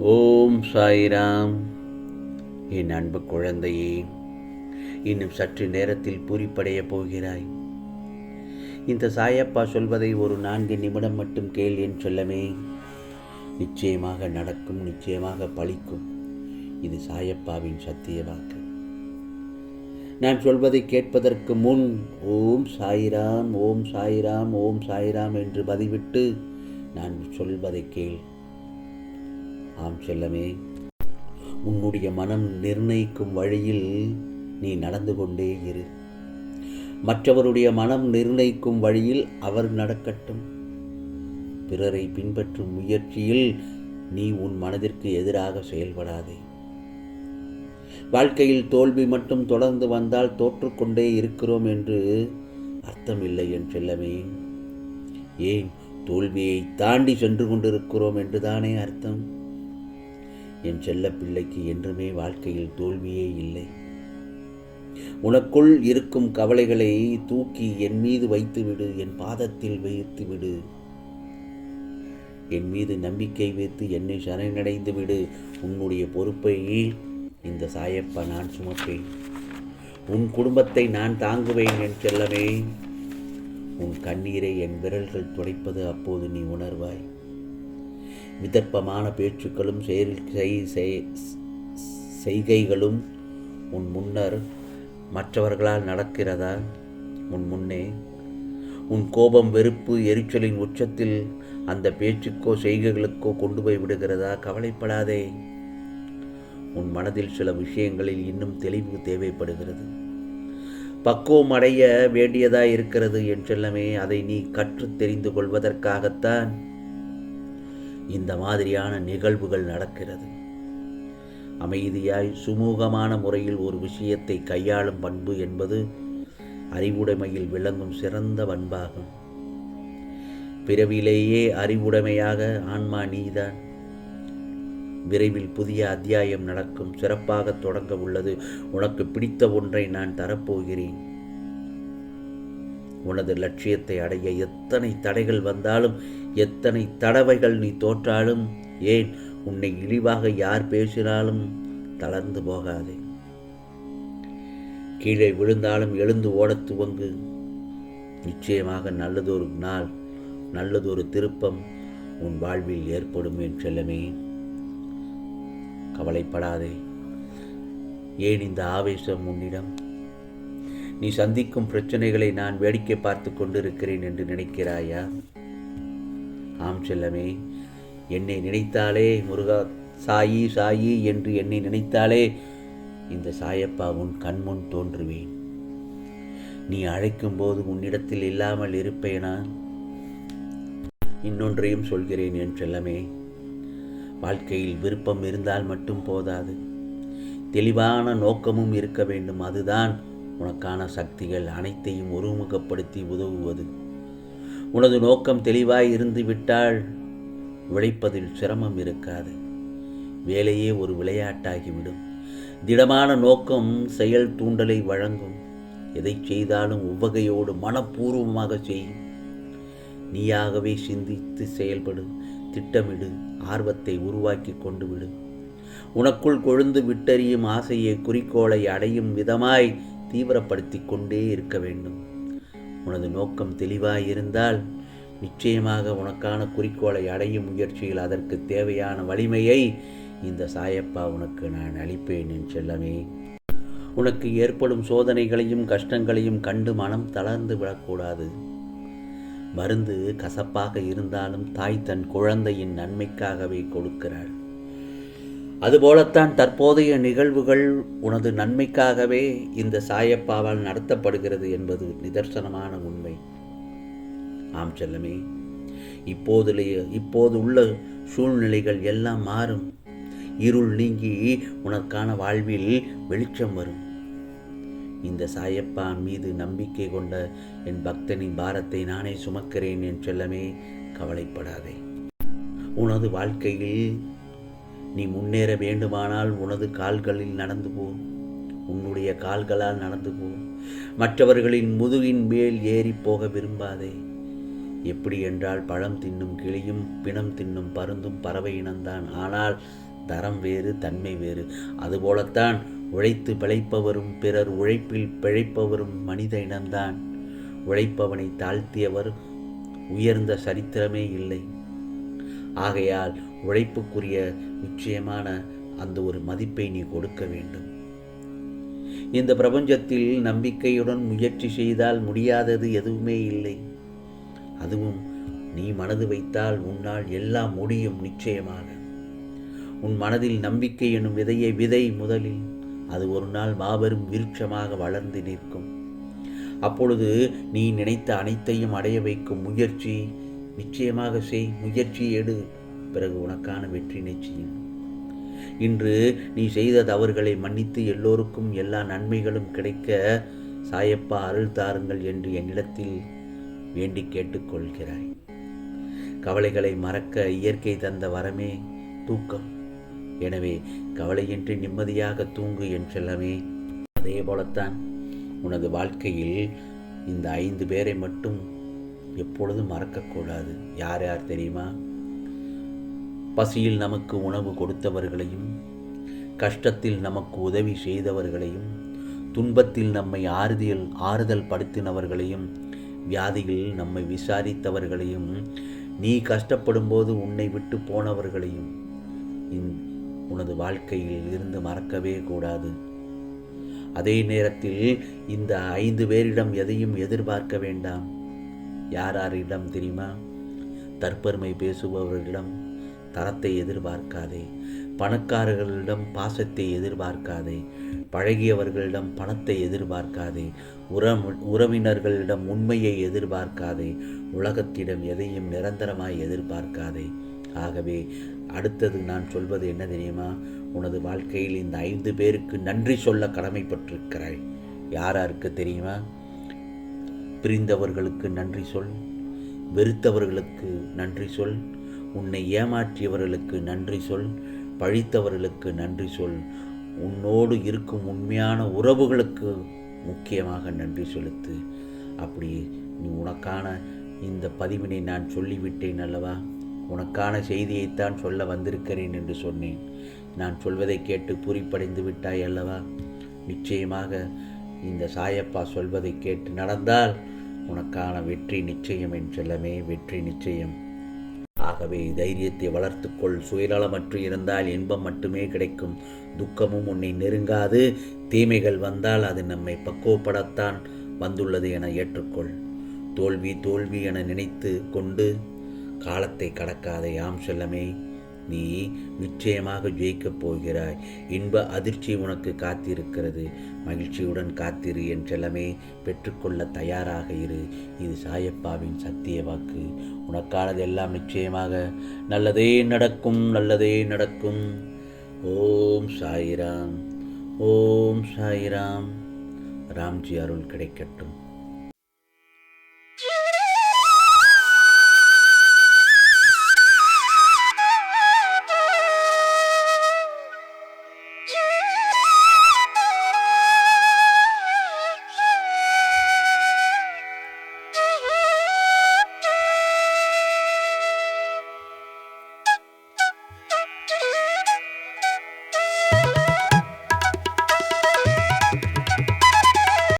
ஓம் சாய்ராம். என் அன்பு குழந்தையே இன்னும் சற்று நேரத்தில் பூரிப்படையப் போகிறாய். இந்த சாயப்பா சொல்வதை ஒரு நான்கு நிமிடம் மட்டும் கேள் என் சொல்லமே. நிச்சயமாக நடக்கும் நிச்சயமாக பழிக்கும். இது சாயப்பாவின் சத்திய வாக்கு. நான் சொல்வதை கேட்பதற்கு முன் ஓம் சாய்ராம் ஓம் சாய்ராம் ஓம் சாய்ராம் என்று பதிவிட்டு நான் சொல்வதை கேள். ஆம் செல்லமே உன்னுடைய மனம் நிர்ணயிக்கும் வழியில் நீ நடந்து கொண்டே இரு. மற்றவருடைய மனம் நிர்ணயிக்கும் வழியில் அவர் நடக்கட்டும். பிறரை பின்பற்றும் முயற்சியில் நீ உன் மனதிற்கு எதிராக செயல்படாதே. வாழ்க்கையில் தோல்வி மட்டும் தொடர்ந்து வந்தால் தோற்றுக்கொண்டே இருக்கிறோம் என்று அர்த்தமில்லை என் செல்லமே. ஏன் தோல்வியை தாண்டி சென்று கொண்டிருக்கிறோம் என்றுதானே அர்த்தம்? என் செல்ல பிள்ளைக்கு என்றுமே வாழ்க்கையில் தோல்வியே இல்லை. உனக்குள் இருக்கும் கவலைகளை தூக்கி என் மீது வைத்துவிடு என் பாதத்தில் வைத்து விடு என் மீது நம்பிக்கை வைத்து என்னை சரணடைந்து விடு உன்னுடைய பொறுப்பை இந்த சாயப்பா நான் சுமப்பேன். உன் குடும்பத்தை நான் தாங்குவேன் என் செல்லமே. உன் கண்ணீரை என் விரல்கள் துடைப்பது அப்போது நீ உணர்வாய். விதர்ப்பமான பேச்சுக்களும் செயல் செய்கைகளும் உன் முன்னர் மற்றவர்களால் நடக்கிறதா? உன் முன்னே. உன் கோபம் வெறுப்பு எரிச்சலின் உச்சத்தில் அந்த பேச்சுக்கோ செய்கைகளுக்கோ கொண்டு போய் விடுகிறதா? கவலைப்படாதே. உன் மனதில் சில விஷயங்களில் இன்னும் தெளிவு தேவைப்படுகிறது. பக்குவம் அடைய வேண்டியதாய் இருக்கிறது என்றெல்லாமே அதை நீ கற்று தெரிந்து கொள்வதற்காகத்தான் இந்த மாதிரியான நிகழ்வுகள் நடக்கிறது. அமைதியாய் சுமூகமான முறையில் ஒரு விஷயத்தை கையாளும் பண்பு என்பது அறிவுடைமையில் விளங்கும் சிறந்த பண்பாகும். பிறவிலேயே அறிவுடைமையாக ஆன்மா நீதான். விரைவில் புதிய அத்தியாயம் நடக்கும் சிறப்பாக தொடங்க உள்ளது. உனக்கு பிடித்த ஒன்றை நான் தரப்போகிறேன். உனது லட்சியத்தை அடைய எத்தனை தடைகள் வந்தாலும் எத்தனை தடவைகள் நீ தோற்றாலும் ஏன் உன்னை இழிவாக யார் பேசினாலும் தளர்ந்து போகாதே. கீழே விழுந்தாலும் எழுந்து ஓடத் துவங்கு. நிச்சயமாக நல்லதொரு நாள் நல்லதொரு திருப்பம் உன் வாழ்வில் ஏற்படும் என் செல்லமே. கவலைப்படாதே. ஏன் இந்த ஆவேசம் உன்னிடம்? நீ சந்திக்கும் பிரச்சனைகளை நான் வேடிக்கை பார்த்து கொண்டிருக்கிறேன் என்று நினைக்கிறாயா? ஆம் செல்லமே என்னை நினைத்தாலே முருகா சாயி சாயி என்று என்னை நினைத்தாலே இந்த சாயப்பா உன் கண்முன் தோன்றுவேன். நீ அழைக்கும் போது உன்னிடத்தில் இல்லாமல் இருப்பேனா? இன்னொன்றையும் சொல்கிறேன் என் செல்லமே வாழ்க்கையில் விருப்பம் இருந்தால் மட்டும் போதாது. தெளிவான நோக்கமும் இருக்க வேண்டும் அதுதான் உனக்கான சக்திகள் அனைத்தையும் ஒருமுகப்படுத்தி உதவுவது. உனது நோக்கம் தெளிவாய் இருந்து விட்டால் உழைப்பதில் சிரமம் இருக்காது. வேலையே ஒரு விளையாட்டாகிவிடும். திடமான நோக்கம் செயல் தூண்டலை வழங்கும். எதை செய்தாலும் உவகையோடு மனப்பூர்வமாக செய். நீயாகவே சிந்தித்து செயல்படு திட்டமிடு ஆர்வத்தை உருவாக்கி கொண்டு விடு உனக்குள் கொழுந்து விட்டறியும் ஆசையை குறிக்கோளை அடையும் விதமாய் தீவிரப்படுத்தி கொண்டே இருக்க வேண்டும். உனது நோக்கம் தெளிவாயிருந்தால் நிச்சயமாக உனக்கான குறிக்கோளை அடையும் முயற்சியில் அதற்கு தேவையான வலிமையை இந்த சாயப்பா உனக்கு நான் அளிப்பேன் என் செல்லமே. உனக்கு ஏற்படும் சோதனைகளையும் கஷ்டங்களையும் கண்டு மனம் தளர்ந்து விடக்கூடாது. மருந்து கசப்பாக இருந்தாலும் தாய் தன் குழந்தையின் நன்மைக்காகவே கொடுக்கிறாள். அதுபோலத்தான் தற்போதைய நிகழ்வுகள் உனது நன்மைக்காகவே இந்த சாயப்பாவால் நடத்தப்படுகிறது என்பது நிதர்சனமான உண்மை. ஆம் செல்லமே இப்போதுலேயே இப்போது உள்ள சூழ்நிலைகள் எல்லாம் மாறும். இருள் நீங்கி உனக்கான வாழ்வில் வெளிச்சம் வரும். இந்த சாயப்பா மீது நம்பிக்கை கொண்ட என் பக்தனின் பாரத்தை நானே சுமக்கிறேன் என் செல்லமே கவலைப்படாதே. உனது வாழ்க்கையில் நீ முன்னேற வேண்டுமானால் உனது கால்களில் நடந்து போ. உன்னுடைய கால்களால் நடந்து போ. மற்றவர்களின் முதுகின் மேல் ஏறி போக விரும்பாதே. எப்படி என்றால் பழம் தின்னும் கிளியும் பிணம் தின்னும் பருந்தும் பறவை இனம்தான். ஆனால் தரம் வேறு தன்மை வேறு. அதுபோலத்தான் உழைத்து பிழைப்பவரும் பிறர் உழைப்பில் பிழைப்பவரும் மனித இனம்தான். உழைப்பவனை தாழ்த்தியவர் உயர்ந்த சரித்திரமே இல்லை. ஆகையால் உழைப்புக்குரிய நிச்சயமான அந்த ஒரு மதிப்பை நீ கொடுக்க வேண்டும். இந்த பிரபஞ்சத்தில் நம்பிக்கையுடன் முயற்சி செய்தால் முடியாதது எதுவுமே இல்லை. அதுவும் நீ மனது வைத்தால் உன்னால் எல்லாம் முடியும் நிச்சயமாக. உன் மனதில் நம்பிக்கை எனும் விதையை விதை முதலில். அது ஒரு நாள் மாபெரும் விருட்சமாக வளர்ந்து நிற்கும். அப்பொழுது நீ நினைத்த அனைத்தையும் அடைய வைக்கும் முயற்சி நிச்சயமாக செய் முயற்சி எடு. பிறகு உனக்கான வெற்றி நிச்சயம் இன்று நீ செய்த தவறுகளை மன்னித்து எல்லோருக்கும் எல்லா நன்மைகளும் கிடைக்க சாயப்பா அருள் தாருங்கள் என்று என்னிடத்தில் வேண்டி கேட்டுக்கொள்கிறாய். கவலைகளை மறக்க இயற்கை தந்த வரமே தூக்கம். எனவே கவலையின்றி நிம்மதியாக தூங்கு என் செல்லமே அதே போலத்தான் உனது வாழ்க்கையில் இந்த ஐந்து பேரை மட்டும் எப்பொழுதும் மறக்கக்கூடாது. யார் யார் தெரியுமா? பசியில் நமக்கு உணவு கொடுத்தவர்களையும் கஷ்டத்தில் நமக்கு உதவி செய்தவர்களையும் துன்பத்தில் நம்மை ஆறுதல் ஆறுதல் படுத்தினவர்களையும் வியாதியில் நம்மை விசாரித்தவர்களையும் நீ கஷ்டப்படும்போது உன்னை விட்டு போனவர்களையும் உனது வாழ்க்கையில் இருந்து மறக்கவே கூடாது. அதே நேரத்தில் இந்த ஐந்து பேரிடம் எதையும் எதிர்பார்க்க வேண்டாம். யார் யாரிடம் தெரியுமா? தற்பெருமை பேசுபவர்களிடம் தரத்தை எதிர்பார்க்காதே. பணக்காரர்களிடம் பாசத்தை எதிர்பார்க்காதே. பழகியவர்களிடம் பணத்தை எதிர்பார்க்காதே. உற உறவினர்களிடம் உண்மையை எதிர்பார்க்காதே. உலகத்திடம் எதையும் நிரந்தரமாய் எதிர்பார்க்காதே. ஆகவே அடுத்தது நான் சொல்வது என்ன தெரியுமா? உனது வாழ்க்கையில் இந்த ஐந்து பேருக்கு நன்றி சொல்ல கடமைப்பட்டிருக்கிறாய். யாராருக்கு தெரியுமா? பிரிந்தவர்களுக்கு நன்றி சொல் வெறுத்தவர்களுக்கு நன்றி சொல் உன்னை ஏமாற்றியவர்களுக்கு நன்றி சொல் பழித்தவர்களுக்கு நன்றி சொல். உன்னோடு இருக்கும் உண்மையான உறவுகளுக்கு முக்கியமாக நன்றி செலுத்து. அப்படி நீ உனக்கான இந்த பதிவினை நான் சொல்லிவிட்டேன் அல்லவா? உனக்கான செய்தியைத்தான் சொல்ல வந்திருக்கிறேன் என்று சொன்னேன். நான் சொல்வதை கேட்டு பூரிப்படைந்து விட்டாய் அல்லவா? நிச்சயமாக இந்த சாயப்பா சொல்வதை கேட்டு நடந்தால் உனக்கான வெற்றி நிச்சயம் என் செல்லமே வெற்றி நிச்சயம். ஆகவே தைரியத்தை வளர்த்துக்கொள். சுயநலமற்று இருந்தால் இன்பம் மட்டுமே கிடைக்கும். துக்கமும் உன்னை நெருங்காது. தீமைகள் வந்தால் அது நம்மை பக்குவப்படத்தான் வந்துள்ளது என ஏற்றுக்கொள். தோல்வி தோல்வி என நினைத்து கொண்டு காலத்தை கடக்காதே. ஆம் செல்லமே. நீ நிச்சயமாக ஜெயிக்கப் போகிறாய். இன்ப அதிர்ச்சி உனக்கு காத்திருக்கிறது. மகிழ்ச்சியுடன் காத்திரு என் செல்லமே பெற்றுக்கொள்ள தயாராக இரு. இது சாயப்பாவின் சத்திய வாக்கு. உனக்கானது எல்லாம் நிச்சயமாக நல்லதே நடக்கும் நல்லதே நடக்கும். ஓம் சாயிராம் ஓம் சாயிராம். ராம்ஜி அருள் கிடைக்கட்டும்.